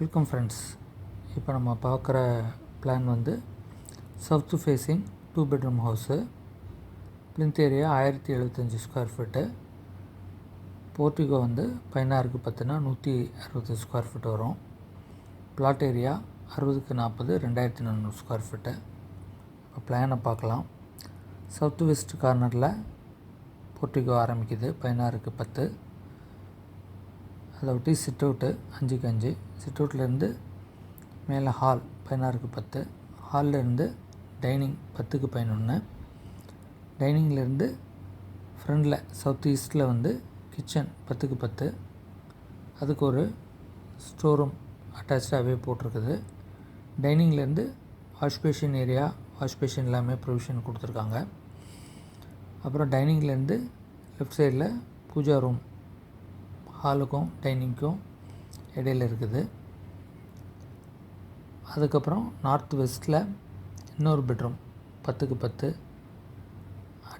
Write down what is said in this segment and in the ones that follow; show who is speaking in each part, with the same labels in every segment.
Speaker 1: Welcome friends இப்போ நம்ம பார்க்குற பிளான் வந்து south facing two bedroom house plinth area ஆயிரத்தி எழுபத்தஞ்சி ஸ்கொயர் ஃபீட்டு போர்ட்டிகோ வந்து பதினாறுக்கு பத்துனா நூற்றி அறுபது ஸ்கொயர் ஃபீட் வரும். பிளாட் ஏரியா அறுபதுக்கு நாற்பது ரெண்டாயிரத்தி நானூறு ஸ்கொயர் ஃபீட்டு இப்போ பிளானை பார்க்கலாம். சவுத்து வெஸ்ட் கார்னரில் போர்ட்டிகோ ஆரம்பிக்குது பதினாறுக்கு பத்து. அதை ஒட்டி சிட் அவுட்டு அஞ்சுக்கு அஞ்சு. சிட் அவுட்லேருந்து மேலே ஹால் பதினாறுக்கு பத்து. ஹால்லேருந்து டைனிங் பத்துக்கு பதினொன்று டைனிங்லேருந்து ஃப்ரண்டில் சவுத் ஈஸ்ட்டில் வந்து கிச்சன் பத்துக்கு பத்து. அதுக்கு ஒரு ஸ்டோர் ரூம் அட்டாச்சாகவே போட்டிருக்குது. டைனிங்லேருந்து வாஷ்பேஷன் ஏரியா வாஷ்பேஷன் எல்லாமே ப்ரொவிஷன் கொடுத்துருக்காங்க. அப்புறம் டைனிங்லேருந்து லெஃப்ட் சைடில் பூஜா ரூம் ஹாலுக்கும் டைனிங்க்கும் இடையில இருக்குது. அதுக்கப்புறம் நார்த் வெஸ்ட்டில் இன்னொரு பெட்ரூம் பத்துக்கு பத்து.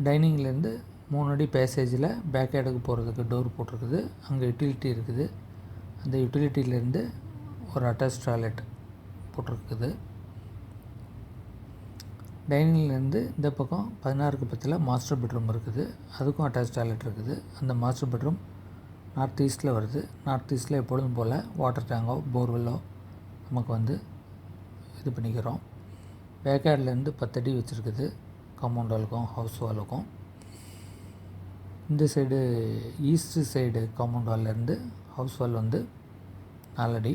Speaker 1: டைனிங்லேருந்து மூணு அடி பேசேஜில் பேக் யார்டுக்கு போகிறதுக்கு டோர் போட்டிருக்குது. அங்கே யூட்டிலிட்டி இருக்குது. அந்த யூட்டிலிட்டியிலேருந்து ஒரு அட்டாச் டாய்லெட் போட்டிருக்குது. டைனிங்லேருந்து இந்த பக்கம் பதினாறுக்கு பத்தில் மாஸ்டர் பெட்ரூம் இருக்குது. அதுக்கும் அட்டாச் டாய்லெட் இருக்குது. அந்த மாஸ்டர் பெட்ரூம் நார்த் ஈஸ்ட்டில் வருது. நார்த் ஈஸ்ட்டில் எப்பொழுதும் போல் வாட்டர் டேங்கோ போர்வெல்லோ நமக்கு வந்து இது பண்ணிக்கிறோம். பேக்யார்ட்லேருந்து பத்தடி வச்சுருக்குது. காம்பவுண்ட் வாலுக்கும் ஹவுஸ் வாலுக்கும் இந்த சைடு ஈஸ்ட்டு சைடு காம்பவுண்ட் வால்லேருந்து ஹவுஸ் வால் வந்து நாலடி.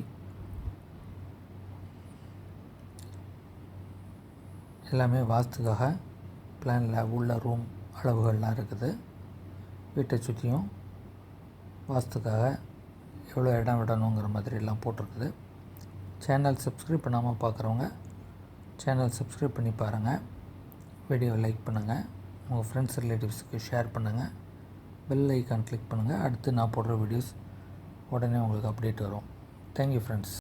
Speaker 1: எல்லாமே வாஸ்துக்காக பிளானில் உள்ள ரூம் அளவுகள்லாம் இருக்குது. வீட்டை சுற்றியும் வாஸ்துக்காக எவ்வளோ இடம் விடணுங்கிற மாதிரி எல்லாம் போட்டிருக்குது. சேனல் சப்ஸ்கிரைப் பண்ணாமல் பார்க்குறவங்க சேனல் சப்ஸ்கிரைப் பண்ணி பாருங்கள் வீடியோ லைக் பண்ணுங்கள் உங்கள் ஃப்ரெண்ட்ஸ் ரிலேட்டிவ்ஸுக்கு ஷேர் பண்ணுங்கள் பெல் ஐக்கான் கிளிக் பண்ணுங்கள் அடுத்து நான் போடுற வீடியோஸ் உடனே உங்களுக்கு அப்டேட் வரும். Thank you friends